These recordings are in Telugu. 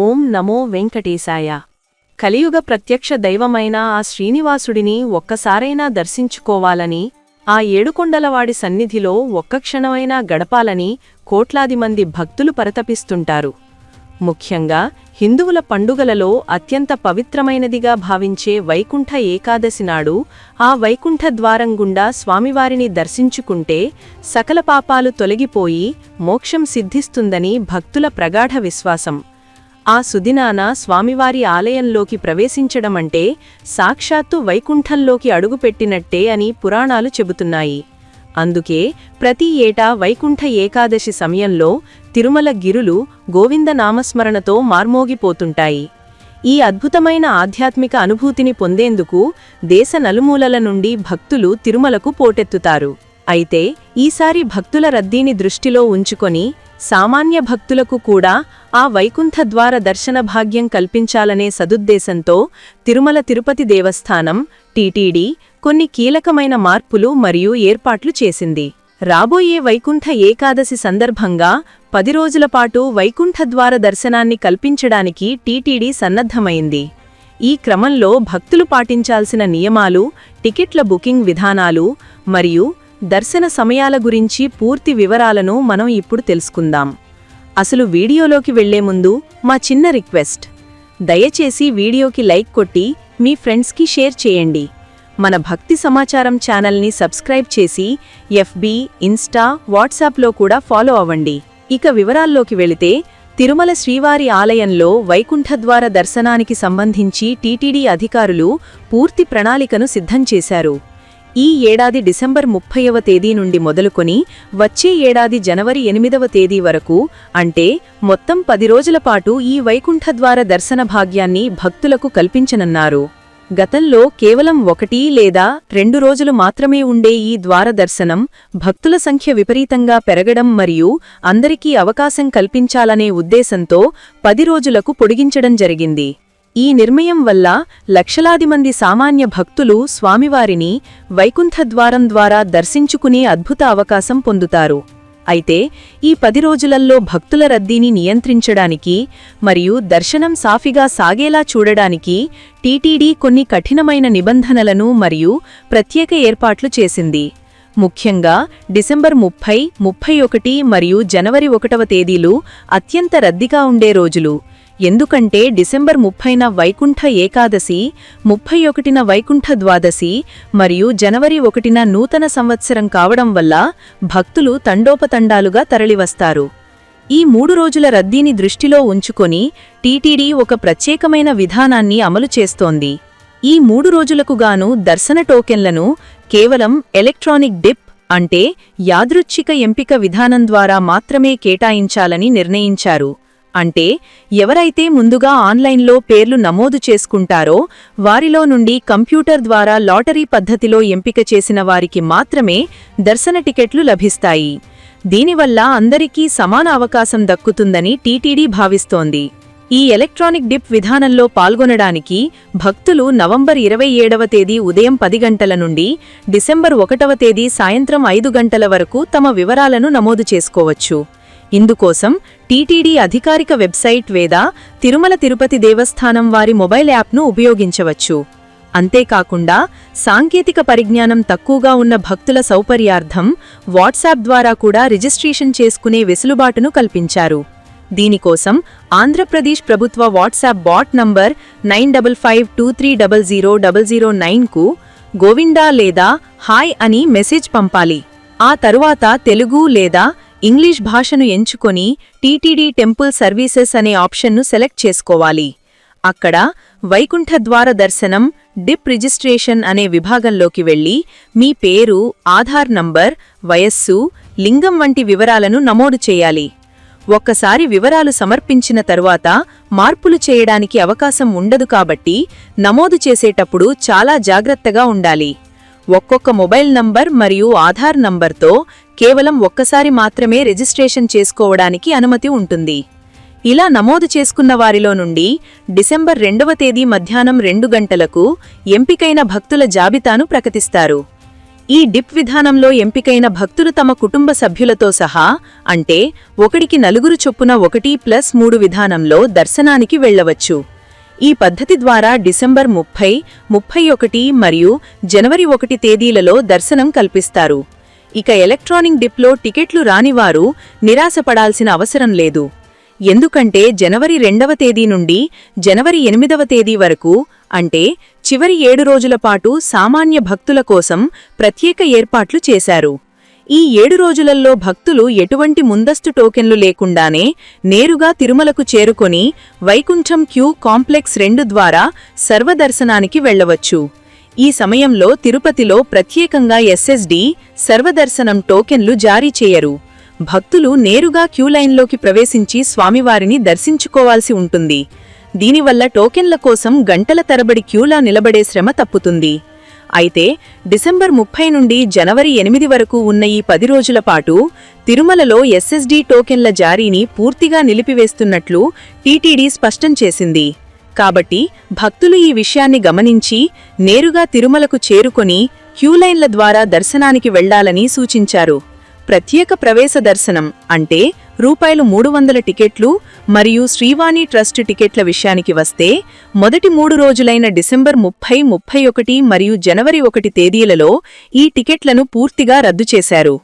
ఓం నమో వెంకటేశాయ. కలియుగ ప్రత్యక్ష దైవమైన ఆ శ్రీనివాసుడిని ఒక్కసారైనా దర్శించుకోవాలని ఆ ఏడుకొండలవాడి సన్నిధిలో ఒక్క క్షణమైనా గడపాలని కోట్లాది మంది భక్తులు పరతపిస్తుంటారు. ముఖ్యంగా హిందువుల పండుగలలో అత్యంత పవిత్రమైనదిగా భావించే వైకుంఠ ఏకాదశి నాడు ఆ వైకుంఠ ద్వారం గుండా స్వామివారిని దర్శించుకుంటే సకల పాపాలు తొలగిపోయి మోక్షం సిద్ధిస్తుందని భక్తుల ప్రగాఢ విశ్వాసం. ఆ సుదినాన స్వామివారి ఆలయంలోకి ప్రవేశించడమంటే సాక్షాత్తు వైకుంఠంలోకి అడుగుపెట్టినట్టే అని పురాణాలు చెబుతున్నాయి. అందుకే ప్రతి ఏటా వైకుంఠ ఏకాదశి సమయంలో తిరుమల గిరులు గోవింద నామస్మరణతో మార్మోగిపోతుంటాయి. ఈ అద్భుతమైన ఆధ్యాత్మిక అనుభూతిని పొందేందుకు దేశ నలుమూలల నుండి భక్తులు తిరుమలకు పోటెత్తుతారు. అయితే ఈసారి భక్తుల రద్దీని దృష్టిలో ఉంచుకొని సామాన్య భక్తులకు కూడా ఆ వైకుంఠ ద్వార దర్శన భాగ్యం కల్పించాలనే సదుద్దేశంతో తిరుమల తిరుపతి దేవస్థానం టీటీడీ కొన్ని కీలకమైన మార్పులు మరియు ఏర్పాట్లు చేసింది. రాబోయే వైకుంఠ ఏకాదశి సందర్భంగా పది రోజుల పాటు వైకుంఠ ద్వార దర్శనాన్ని కల్పించడానికి టీటీడీ సన్నద్ధమైంది. ఈ క్రమంలో భక్తులు పాటించాల్సిన నియమాలు టికెట్ల బుకింగ్ విధానాలు మరియు దర్శన సమయాల గురించి పూర్తి వివరాలను మనం ఇప్పుడు తెలుసుకుందాం. అసలు వీడియోలోకి వెళ్ళే ముందు మా చిన్న రిక్వెస్ట్. దయచేసి వీడియోకి లైక్ కొట్టి మీ ఫ్రెండ్స్కి షేర్ చేయండి. మన భక్తి సమాచారం ఛానల్ని సబ్స్క్రైబ్ చేసి ఎఫ్బి ఇన్స్టా వాట్సాప్లో కూడా ఫాలో అవ్వండి. ఇక వివరాల్లోకి వెళితే తిరుమల శ్రీవారి ఆలయంలో వైకుంఠద్వార దర్శనానికి సంబంధించి టీటీడీ అధికారులు పూర్తి ప్రణాళికను సిద్ధం చేశారు. ఈ ఏడాది డిసెంబర్ ముప్పైవ తేదీ నుండి మొదలుకొని వచ్చే ఏడాది జనవరి ఎనిమిదవ తేదీ వరకు అంటే మొత్తం పది రోజుల పాటు ఈ వైకుంఠద్వార దర్శన భాగ్యాన్ని భక్తులకు కల్పించనున్నారు. గతంలో కేవలం ఒకటి లేదా రెండు రోజులు మాత్రమే ఉండే ఈ ద్వార దర్శనం భక్తుల సంఖ్య విపరీతంగా పెరగడం మరియు అందరికీ అవకాశం కల్పించాలనే ఉద్దేశంతో పది రోజులకు పొడిగించడం జరిగింది. ఈ నిర్ణయం వల్ల లక్షలాది మంది సామాన్య భక్తులు స్వామివారిని వైకుంఠద్వారం ద్వారా దర్శించుకునే అద్భుత అవకాశం పొందుతారు. అయితే ఈ పది రోజులల్లో భక్తుల రద్దీని నియంత్రించడానికి మరియు దర్శనం సాఫీగా సాగేలా చూడడానికి టీటీడీ కొన్ని కఠినమైన నిబంధనలను మరియు ప్రత్యేక ఏర్పాట్లు చేసింది. ముఖ్యంగా డిసెంబర్ ముప్పై ముప్పై ఒకటి మరియు జనవరి ఒకటవ తేదీలు అత్యంత రద్దీగా ఉండే రోజులు. ఎందుకంటే డిసెంబర్ ముప్పైన వైకుంఠ ఏకాదశి ముప్పై ఒకటిన వైకుంఠ ద్వాదశి మరియు జనవరి ఒకటిన నూతన సంవత్సరం కావడం వల్ల భక్తులు తండోపతండాలుగా తరలివస్తారు. ఈ మూడు రోజుల రద్దీని దృష్టిలో ఉంచుకొని టీటీడీ ఒక ప్రత్యేకమైన విధానాన్ని అమలు చేస్తోంది. ఈ మూడు రోజులకుగాను దర్శన టోకెన్లను కేవలం ఎలక్ట్రానిక్ డిప్ అంటే యాదృచ్ఛిక ఎంపిక విధానం ద్వారా మాత్రమే కేటాయించాలని నిర్ణయించారు. అంటే ఎవరైతే ముందుగా ఆన్లైన్లో పేర్లు నమోదు చేసుకుంటారో వారిలో నుండి కంప్యూటర్ ద్వారా లాటరీ పద్ధతిలో ఎంపిక చేసిన వారికి మాత్రమే దర్శన టికెట్లు లభిస్తాయి. దీనివల్ల అందరికీ సమాన అవకాశం దక్కుతుందని టీటీడీ భావిస్తోంది. ఈ ఎలక్ట్రానిక్ డిప్ విధానంలో పాల్గొనడానికి భక్తులు నవంబర్ ఇరవై ఏడవ తేదీ ఉదయం పది గంటల నుండి డిసెంబర్ ఒకటవ తేదీ సాయంత్రం ఐదు గంటల వరకు తమ వివరాలను నమోదు చేసుకోవచ్చు. ఇందుకోసం టీటీడీ అధికారిక వెబ్సైట్ వేదా తిరుమల తిరుపతి దేవస్థానం వారి మొబైల్ యాప్ను ఉపయోగించవచ్చు. అంతేకాకుండా సాంకేతిక పరిజ్ఞానం తక్కువగా ఉన్న భక్తుల సౌకర్యార్థం వాట్సాప్ ద్వారా కూడా రిజిస్ట్రేషన్ చేసుకునే వెసులుబాటును కల్పించారు. దీనికోసం ఆంధ్రప్రదేశ్ ప్రభుత్వ WhatsApp bot number nine double five two three double zero double zero నైన్కు Govinda లేదా హాయ్ అని మెసేజ్ పంపాలి. ఆ తరువాత తెలుగు లేదా ఇంగ్లీష్ భాషను ఎంచుకొని టీటీడీ టెంపుల్ సర్వీసెస్ అనే ఆప్షన్ను సెలెక్ట్ చేసుకోవాలి. అక్కడ వైకుంఠద్వార దర్శనం డిప్ రిజిస్ట్రేషన్ అనే విభాగంలోకి వెళ్ళి మీ పేరు ఆధార్ నంబర్ వయస్సు లింగం వంటి వివరాలను నమోదు చేయాలి. ఒక్కసారి వివరాలు సమర్పించిన తరువాత మార్పులు చేయడానికి అవకాశం ఉండదు కాబట్టి నమోదు చేసేటప్పుడు చాలా జాగ్రత్తగా ఉండాలి. ఒక్కొక్క మొబైల్ నంబర్ మరియు ఆధార్ నంబర్తో కేవలం ఒక్కసారి మాత్రమే రిజిస్ట్రేషన్ చేసుకోవడానికి అనుమతి ఉంటుంది. ఇలా నమోదు చేసుకున్న వారిలో నుండి డిసెంబర్ రెండవ తేదీ మధ్యాహ్నం రెండు గంటలకు ఎంపికైన భక్తుల జాబితాను ప్రకటిస్తారు. ఈ డిప్ విధానంలో ఎంపికైన భక్తులు తమ కుటుంబ సభ్యులతో సహా అంటే ఒకడికి నలుగురు చొప్పున ఒకటి ప్లస్ మూడు విధానంలో దర్శనానికి వెళ్ళవచ్చు ఈ పద్ధతి ద్వారా డిసెంబర్ ముప్పై ముప్పై ఒకటి మరియు జనవరి ఒకటి తేదీలలో దర్శనం కల్పిస్తారు. ఇక ఎలక్ట్రానిక్ డిప్లో టికెట్లు రానివారు నిరాశపడాల్సిన అవసరం లేదు. ఎందుకంటే జనవరి రెండవ తేదీ నుండి జనవరి ఎనిమిదవ తేదీ వరకు అంటే చివరి ఏడు రోజుల పాటు సామాన్య భక్తుల కోసం ప్రత్యేక ఏర్పాట్లు చేశారు. ఈ ఏడు రోజులల్లో భక్తులు ఎటువంటి ముందస్తు టోకెన్లు లేకుండానే నేరుగా తిరుమలకు చేరుకొని వైకుంఠం క్యూ కాంప్లెక్స్ రెండు ద్వారా సర్వదర్శనానికి వెళ్ళవచ్చు ఈ సమయంలో తిరుపతిలో ప్రత్యేకంగా ఎస్ఎస్డి సర్వదర్శనం టోకెన్లు జారీ చేయరు. భక్తులు నేరుగా క్యూలైన్లోకి ప్రవేశించి స్వామివారిని దర్శించుకోవాల్సి ఉంటుంది. దీనివల్ల టోకెన్ల కోసం గంటల తరబడి క్యూలా నిలబడే శ్రమ తప్పుతుంది. అయితే డిసెంబర్ ముప్పై నుండి జనవరి ఎనిమిది వరకు ఉన్న ఈ పది రోజుల పాటు తిరుమలలో ఎస్ఎస్డి టోకెన్ల జారీని పూర్తిగా నిలిపివేస్తున్నట్లు టీటీడీ స్పష్టం చేసింది. కాబట్టి భక్తులు ఈ విషయాన్ని గమనించి నేరుగా తిరుమలకు చేరుకొని క్యూలైన్ల ద్వారా దర్శనానికి వెళ్ళాలని సూచించారు. ప్రత్యేక ప్రవేశ దర్శనం అంటే రూపాయలు మూడు వందల టికెట్లు మరియు శ్రీవాణి ట్రస్ట్ టికెట్ల విషయానికి వస్తే మొదటి మూడు రోజులైన డిసెంబర్ ముప్పై ముప్పై ఒకటి మరియు జనవరి ఒకటి తేదీలలో ఈ టికెట్లను పూర్తిగా రద్దు చేశారు.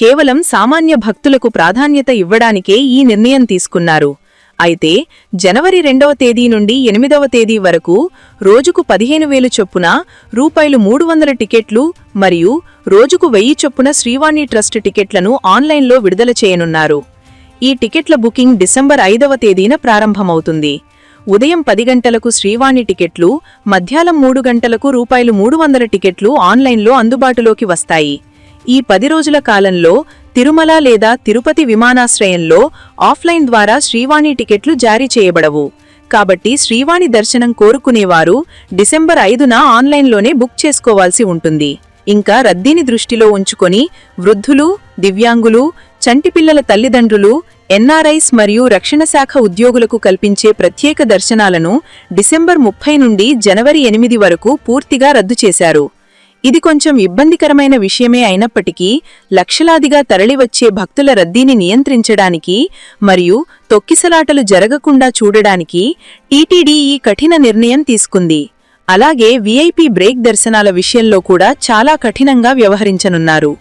కేవలం సామాన్య భక్తులకు ప్రాధాన్యత ఇవ్వడానికే ఈ నిర్ణయం తీసుకున్నారు. అయితే జనవరి రెండవ తేదీ నుండి ఎనిమిదవ తేదీ వరకు రోజుకు పదిహేను వేలు చొప్పున రూపాయలు మూడు వందల టికెట్లు మరియు రోజుకు వెయ్యి చొప్పున శ్రీవాణి ట్రస్ట్ టికెట్లను ఆన్లైన్లో విడుదల చేయనున్నారు. ఈ టికెట్ల బుకింగ్ డిసెంబర్ ఐదవ తేదీన ప్రారంభమవుతుంది. ఉదయం పది గంటలకు శ్రీవాణి టికెట్లు మధ్యాహ్నం మూడు గంటలకు రూపాయలు మూడు వందల టికెట్లు ఆన్లైన్లో అందుబాటులోకి వస్తాయి. ఈ పది రోజుల కాలంలో తిరుమల లేదా తిరుపతి విమానాశ్రయంలో ఆఫ్లైన్ ద్వారా శ్రీవాణి టికెట్లు జారీ చేయబడవు. కాబట్టి శ్రీవాణి దర్శనం కోరుకునేవారు డిసెంబర్ ఐదున ఆన్లైన్లోనే బుక్ చేసుకోవాల్సి ఉంటుంది. ఇంకా రద్దీని దృష్టిలో ఉంచుకొని వృద్ధులు దివ్యాంగులు చంటిపిల్లల తల్లిదండ్రులు ఎన్ఆర్ఐస్ మరియు రక్షణ శాఖ ఉద్యోగులకు కల్పించే ప్రత్యేక దర్శనాలను డిసెంబర్ ముప్పై నుండి జనవరి ఎనిమిది వరకు పూర్తిగా రద్దు చేశారు. ఇది కొంచెం ఇబ్బందికరమైన విషయమే అయినప్పటికీ లక్షలాదిగా తరలివచ్చే భక్తుల రద్దీని నియంత్రించడానికి మరియు తొక్కిసలాటలు జరగకుండా చూడడానికి టీటీడీ ఈ కఠిన నిర్ణయం తీసుకుంది. అలాగే వీఐపీ బ్రేక్ దర్శనాల విషయంలో కూడా చాలా కఠినంగా వ్యవహరించనున్నారు.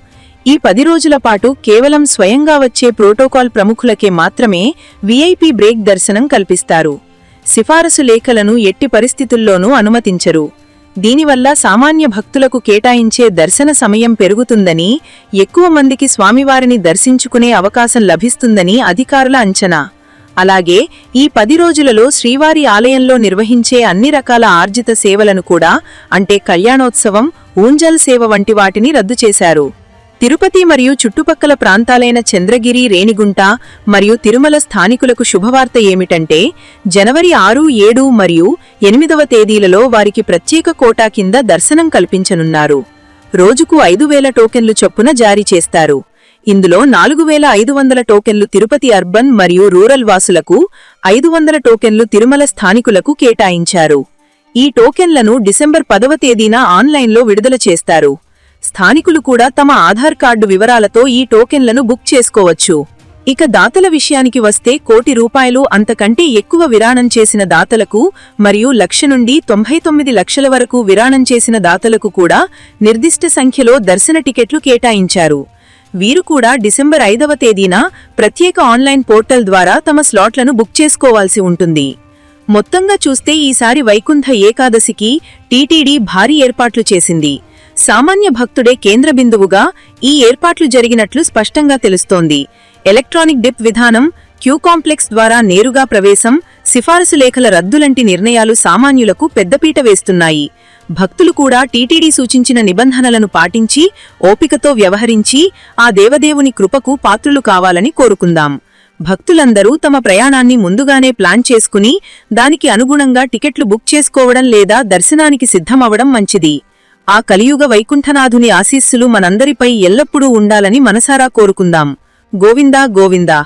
ఈ పది రోజుల పాటు కేవలం స్వయంగా వచ్చే ప్రోటోకాల్ ప్రముఖులకే మాత్రమే వీఐపీ బ్రేక్ దర్శనం కల్పిస్తారు. సిఫారసు లేఖలను ఎట్టి పరిస్థితుల్లోనూ అనుమతించరు. దీనివల్ల సామాన్య భక్తులకు కేటాయించే దర్శన సమయం పెరుగుతుందని ఎక్కువ మందికి స్వామివారిని దర్శించుకునే అవకాశం లభిస్తుందని అధికారుల అంచనా. అలాగే ఈ పది రోజులలో శ్రీవారి ఆలయంలో నిర్వహించే అన్ని రకాల ఆర్జిత సేవలను కూడా అంటే కళ్యాణోత్సవం ఊంజల్ సేవ వంటి వాటిని రద్దు చేశారు. తిరుపతి మరియు చుట్టుపక్కల ప్రాంతాలైన చంద్రగిరి రేణిగుంట మరియు తిరుమల స్థానికులకు శుభవార్త ఏమిటంటే జనవరి ఆరు ఏడు మరియు ఎనిమిదవ తేదీలలో వారికి ప్రత్యేక కోటా కింద దర్శనం కల్పించనున్నారు. రోజుకు ఐదు వేల టోకెన్లు చొప్పున జారీ చేస్తారు. ఇందులో నాలుగు వేల ఐదు వందల టోకెన్లు తిరుపతి అర్బన్ మరియు రూరల్ వాసులకు ఐదు వందల టోకెన్లు తిరుమల స్థానికులకు కేటాయించారు. ఈ టోకెన్లను డిసెంబర్ పదవ తేదీన ఆన్లైన్లో విడుదల చేస్తారు. స్థానికులు కూడా తమ ఆధార్ కార్డు వివరాలతో ఈ టోకెన్లను బుక్ చేసుకోవచ్చు. ఇక దాతల విషయానికి వస్తే కోటి రూపాయలు అంతకంటే ఎక్కువ విరాణం చేసిన దాతలకు మరియు లక్ష నుండి తొంభై తొమ్మిది లక్షల వరకు విరాణం చేసిన దాతలకు కూడా నిర్దిష్ట సంఖ్యలో దర్శన టికెట్లు కేటాయించారు. వీరు కూడా డిసెంబర్ ఐదవ తేదీన ప్రత్యేక ఆన్లైన్ పోర్టల్ ద్వారా తమ స్లాట్లను బుక్ చేసుకోవాల్సి ఉంటుంది. మొత్తంగా చూస్తే ఈసారి వైకుంఠ ఏకాదశికి టీటీడీ భారీ ఏర్పాట్లు చేసింది. సామాన్య భక్తుడే కేంద్ర బిందువుగా ఈ ఏర్పాట్లు జరిగినట్లు స్పష్టంగా తెలుస్తోంది. ఎలక్ట్రానిక్ డిప్ విధానం క్యూ కాంప్లెక్స్ ద్వారా నేరుగా ప్రవేశం సిఫారసు లేఖల రద్దులంటి నిర్ణయాలు సామాన్యులకు పెద్దపీట వేస్తున్నాయి. భక్తులు కూడా టీటీడీ సూచించిన నిబంధనలను పాటించి ఓపికతో వ్యవహరించి ఆ దేవదేవుని కృపకు పాత్రులు కావాలని కోరుకుందాం. భక్తులందరూ తమ ప్రయాణాన్ని ముందుగానే ప్లాన్ చేసుకుని దానికి అనుగుణంగా టికెట్లు బుక్ చేసుకోవడం లేదా దర్శనానికి సిద్ధమవడం మంచిది. ఆ కలియుగ వైకుంఠనాథుని ఆశీస్సులు మనందరిపై ఎల్లప్పుడూ ఉండాలని మనసారా కోరుకుందాం. గోవిందా గోవిందా.